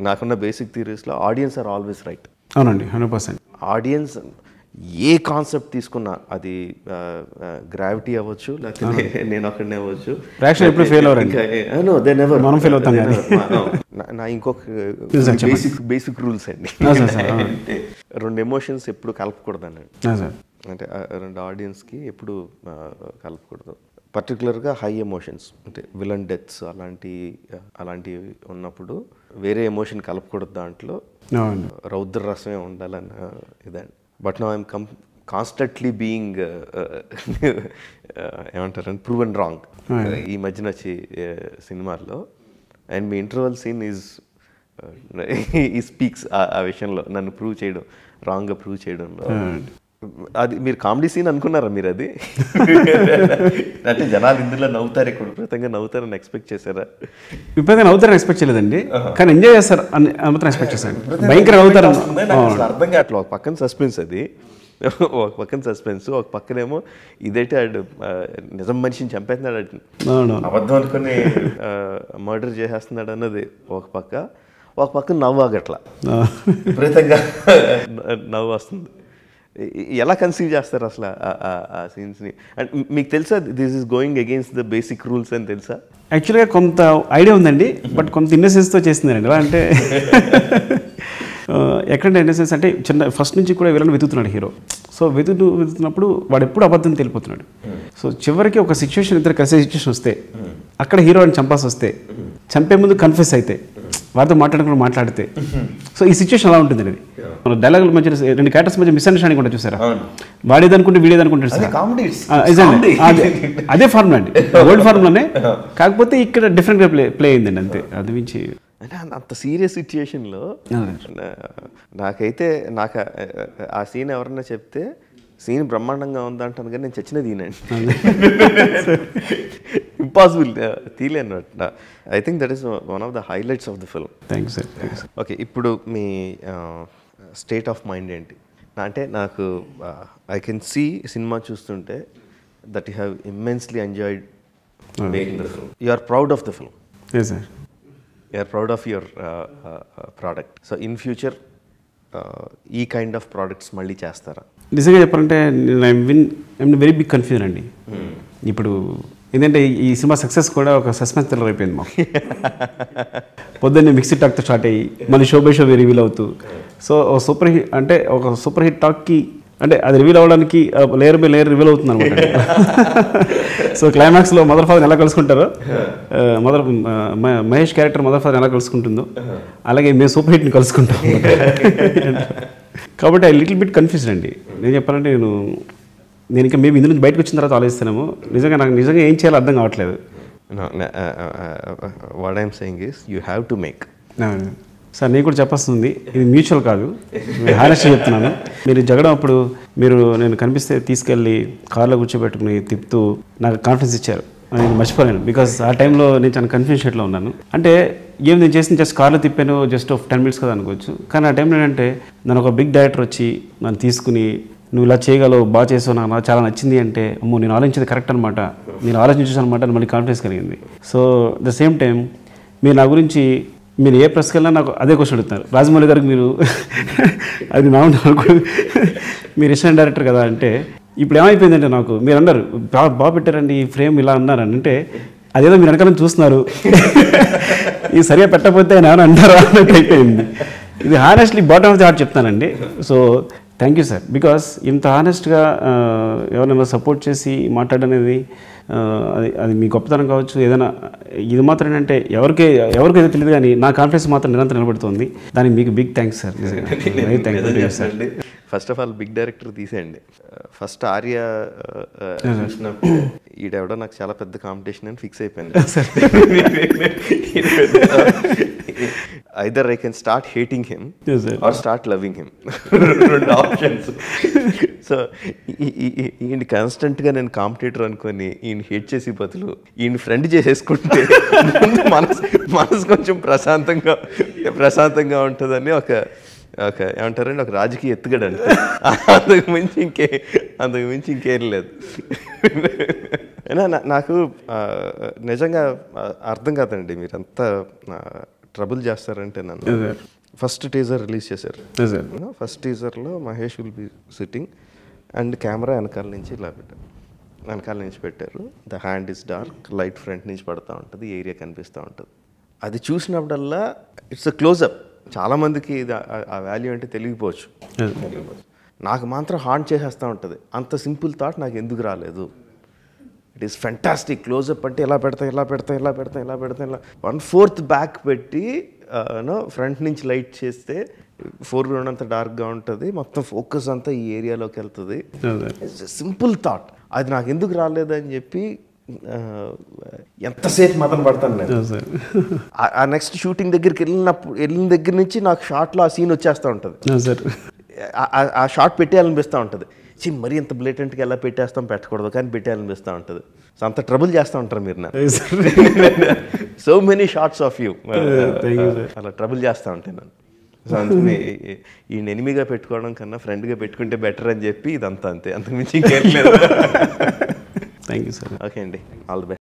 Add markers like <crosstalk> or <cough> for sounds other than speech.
నాకున్న బేసిక్ థియరీస్లో audience are always right అవునండి హండ్రెడ్ పర్సెంట్ ఆడియన్స్ ఏ కాన్సెప్ట్ తీసుకున్నా అది గ్రావిటీ అవ్వచ్చు లేకపోతే నేను అక్కడనే అవ్వచ్చు. ఎప్పుడు దే నెవర్ మనం fail అవుతాం. నా ఇంకొక. బేసిక్ బేసిక్ రూల్స్ అండి. రెండు ఎమోషన్స్ ఎప్పుడు కలపకూడదండి. సార్ అంటే రెండు ఆడియన్స్కి ఎప్పుడు కలపకూడదు. పర్టికులర్గా హై ఎమోషన్స్ అంటే విలన్ డెత్స్ అలాంటి అలాంటివి ఉన్నప్పుడు వేరే ఎమోషన్ కలపకూడదు దాంట్లో. రౌద్ర రసమే ఉండాలన్న ఇదండి బట్ నా ఐమ్ కం కాన్స్టెంట్లీ బీయింగ్ ఏమంటారంటే ప్రూవెన్ రాంగ్. ఈ మధ్యన వచ్చి సినిమాల్లో. అండ్ మీ ఇంటర్వల్ సీన్ ఈజ్ <laughs> ఈ స్పీక్స్ ఆ విషయంలో నన్ను ప్రూవ్ చేయడం రాంగ్గా ప్రూవ్ చేయడంలో. అది మీరు కామెడీ సీన్ అనుకున్నారా మీరు అది? అంటే జనాలు ఇందులో నవ్వుతారు ఇక్కడ విపరీతంగా నవ్వుతారని ఎక్స్పెక్ట్ చేశారా? విపరీతంగా అవుతారని ఎక్స్పెక్ట్ చేయలేదండి. కానీ ఎంజాయ్ చేస్తారు అని మాత్రం ఎక్స్పెక్ట్ చేశాను భయంకర అసలు అర్థం కావట్లేదు. ఒక పక్కన సస్పెన్స్ అది. ఒక పక్కన సస్పెన్స్ ఒక పక్కనేమో ఇదైతే ఆడు నిజం మనిషిని చంపేస్తున్నాడు అబద్ధం అనుకుని మర్డర్ చేసేస్తున్నాడు అన్నది ఒక పక్క. ఒక పక్క నవ్వు ఆగట్ల. విపరీతంగా నవ్వు వస్తుంది. ఎలా కన్సీవ్ చేస్తారు అసలు ఆ- సీన్స్ని అండ్ మీకు తెలుసా this is going against the basic rules అని తెలుసా? యాక్చువల్గా కొంత ఐడియా ఉందండి బట్ కొంత ఇన్నసెన్స్తో చేస్తున్నారండి. ఎలా అంటే <laughs> ఆ, ఎక్కడంటే ఇన్నసెన్స్ అంటే చిన్న ఫస్ట్ నుంచి కూడా వీళ్ళని వెతుకుతున్నాడు హీరో. సో వెతుకుతూ వెతుకుతున్నప్పుడు వాడు ఎప్పుడు అబద్ధం తెలిపోతున్నాడు. సో చివరికి ఒక సిచ్యువేషన్ ఇద్దరు కలిసే సిచ్యువేషన్ వస్తే అక్కడ హీరోని చంపాల్సి వస్తే చంపే ముందు కన్ఫ్యూస్ అయితే వారితో మాట్లాడకుండా మాట్లాడితే. సో ఈ సిచ్యువేషన్ అలా ఉంటుంది అది మన డైలాగుల మధ్య రెండు క్యారెక్టర్స్ మధ్య మిస్అండర్స్టాండింగ్ కూడా చూసారా? వాడేది అనుకుంటే వీడేది అనుకుంటాడు సార్. అదే అదే ఫార్ములా అండి. <laughs> ఓల్డ్ ఫార్ములానే కాకపోతే ఇక్కడ డిఫరెంట్గా ప్లే ప్లే అయిందండి అంతే. అది మించి అంటే అంత- సీరియస్ సిచ్యుయేషన్లో నాకైతే నాకు ఆ- ఆ సీన్ ఎవరన్నా చెప్తే సీన్ బ్రహ్మాండంగా ఉందంటాను కానీ నేను చచ్చినది ఈనండి <laughs> impossible తీలేను I think that is one of the highlights of the film thanks sir okay ఇప్పుడు మీ స్టేట్ ఆఫ్ మైండ్ ఏంటి? అంటే నాకు ఐ కెన్ సీ సినిమా చూస్తుంటే that you have immensely enjoyed making the film you are proud of the film sir you are proud of your product so in future ఈ kind of products మళ్ళీ చేస్తారా? నిజంగా చెప్పాలంటే I'm win I'm very big confusion అండి. ఇప్పుడు ఏంటంటే ఈ cinema success కూడా ఒక సస్పెన్స్ థ్రిల్లర్ అయిపోయింది మాకు. పొద్దున్నే మిక్సీ టాక్తో స్టార్ట్ అయ్యి మళ్ళీ షో బై రివీల్ అవుతూ. సో ఒక సూపర్ హిట్ అంటే ఒక సూపర్ హిట్ టాక్కి అంటే అది రివీల్ అవ్వడానికి లేయర్ బై లేయర్ రివీల్ అవుతుంది అనమాట సో క్లైమాక్స్లో మదర్ ఫాదర్ ఎలా కలుసుకుంటారో mother Mahesh character mother father ఎలా కలుసుకుంటుందో అలాగే మేము సూపర్ హిట్ని కలుసుకుంటాం కాబట్టి ఐ లిటిల్ బిట్ కన్ఫ్యూజ్ అండి. నేను చెప్పాలంటే నేను నేను ఇంకా మేము ఇందు నుంచి బయటకు వచ్చిన తర్వాత ఆలోచిస్తున్నాము. నిజంగా నాకు నిజంగా ఏం చేయాలో అర్థం కావట్లేదు. What I'm saying is you have to make sir నేను కూడా చెప్పాల్సింది ఇది మ్యూచువల్ కాదు. నేను హానెస్ట్ చెప్తున్నాను. మీరు జగడం అప్పుడు మీరు నేను కనిపిస్తే తీసుకెళ్ళి కార్లో కూర్చోబెట్టుకుని తిప్పుతూ నాకు కాన్ఫిడెన్స్ ఇచ్చారు. నేను మర్చిపోలేను. బికాస్ ఆ టైంలో నేను చాలా కన్ఫ్యూజ్ షేట్లో ఉన్నాను. అంటే ఏం నేను చేసిన జస్ట్ కార్లో తిప్పాను జస్ట్ టెన్ మినిట్స్ కదా అనుకోవచ్చు. కానీ ఆ టైంలో ఏంటంటే నన్ను ఒక బిగ్ డైరెక్టర్ వచ్చి నన్ను తీసుకుని నువ్వు ఇలా చేయగలవు బాగా చేసావు నాకు నాకు చాలా నచ్చింది అంటే అమ్మో నేను ఆలోచించేది కరెక్ట్ అనమాట నేను ఆలోచించాను అనమాట మళ్ళీ కాన్ఫిడెన్స్ కలిగింది. సో ద సేమ్ టైం మీరు నా గురించి మీరు ఏ ప్రెస్కి వెళ్ళినా నాకు అదే క్వశ్చన్ అడుగుతారు. రాజమౌళి గారికి మీరు <laughs> అది నా అనుకో <laughs> మీరు ఇష్టం డైరెక్టర్ కదా అంటే ఇప్పుడు ఏమైపోయిందంటే నాకు మీరు అన్నారు బాగా బాగా పెట్టారండి ఈ ఫ్రేమ్ ఇలా అన్నారని అంటే అదేదో మీరు వెనకాల చూస్తున్నారు. <laughs> ఇది సరిగా పెట్టకపోతే ఆయన ఏమైనా అంటారా అన్నట్టు అయిపోయింది. ఇది honestly bottom of the heart చెప్తానండి. So thank you sir because ఇంత హానెస్ట్గా ఎవరైనా సపోర్ట్ చేసి మాట్లాడనేది అది అది మీ గొప్పతనం కావచ్చు ఏదైనా ఇది మాత్రం ఏంటంటే ఎవరికి ఎవరికైతే తెలియదు కానీ నా కాన్ఫిడెన్స్ మాత్రం నిరంతరం నిలబడుతుంది. దానికి మీకు big thanks sir thank you sir first of all big director తీసేయండి. ఫస్ట్ ఆర్య చూసినప్పుడు ఈడెవడో నాకు చాలా పెద్ద కాంపిటీషన్ అని ఫిక్స్ అయిపోయింది. Either I can start hating him. Or start loving him రెండు ఆప్షన్స్ సో ఈయన కాన్స్టెంట్గా నేను కాంపిటేటర్ అనుకొని ఈయన హేట్ చేసి బదులు ఈయన ఫ్రెండ్ చేసేసుకుంటే <laughs> మనసు మనసు కొంచెం ప్రశాంతంగా ప్రశాంతంగా ఉంటుందని ఒక ఒక ఏమంటారండి? ఒక రాజకీయ ఎత్తుగడ అంటే <laughs> అంతకు మించి ఇంకే అంతకు మించి ఇంకేం లేదు. అయినా నాకు నిజంగా అర్థం కాదండి. మీరంతా ట్రబుల్ చేస్తారంటే నన్ను. ఫస్ట్ టీజర్ రిలీజ్ చేశారు. ఫస్ట్ టీజర్లో Mahesh will be sitting and camera వెనకాల నుంచి ఇలా పెట్టారు వెనకాల నుంచి పెట్టారు. The hand is dark light front నుంచి పడుతూ ఉంటుంది ఏరియా కనిపిస్తూ ఉంటుంది. అది చూసినప్పుడల్లా ఇట్స్ అ క్లోజప్. చాలామందికి ఇది ఆ- వాల్యూ అంటే తెలియకపోవచ్చు. తెలియకపోవచ్చు. నాకు మాత్రం హార్న్ చేసేస్తూ ఉంటుంది. అంత సింపుల్ థాట్ నాకు ఎందుకు రాలేదు? ఇట్ ఈస్ ఫెంటాస్టిక్ క్లోజప్ అంటే ఎలా పెడతా ఇలా పెడతా ఇలా పెడతా ఇలా పెడతా ఇలా వన్ ఫోర్త్ బ్యాక్ పెట్టి ఫ్రంట్ నుంచి లైట్ చేస్తే ఫోర్ గ్రౌండ్ అంతా డార్క్గా ఉంటుంది. మొత్తం ఫోకస్ అంతా ఈ ఏరియాలోకి వెళ్తుంది. సింపుల్ థాట్ అది నాకు ఎందుకు రాలేదని చెప్పి ఎంతసేపు మదన పడతాను నేను? ఆ- నెక్స్ట్ షూటింగ్ దగ్గరికి వెళ్ళినప్పుడు వెళ్ళిన దగ్గర నుంచి నాకు షార్ట్లో ఆ సీన్ వచ్చేస్తూ ఉంటుంది. ఆ- షార్ట్ పెట్టేయాలనిపిస్తూ ఉంటుంది. చి మరీ ఎంత బ్లేటెంట్గా ఎలా పెట్టేస్తాం? పెట్టకూడదు కానీ పెట్టేయాలనిపిస్తూ ఉంటుంది. సో అంత ట్రబుల్ చేస్తూ ఉంటారు మీరు నా so many shorts of you అలా ట్రబుల్ చేస్తూ ఉంటాను నేను సో అందుకని ఈ ఎనిమిగా పెట్టుకోవడం కన్నా ఫ్రెండ్గా పెట్టుకుంటే బెటర్ అని చెప్పి ఇదంతా అంతే. అంతకుమించి ఇంకేం లేదు. <laughs> Thank you sir. ఓకే అండి. All the best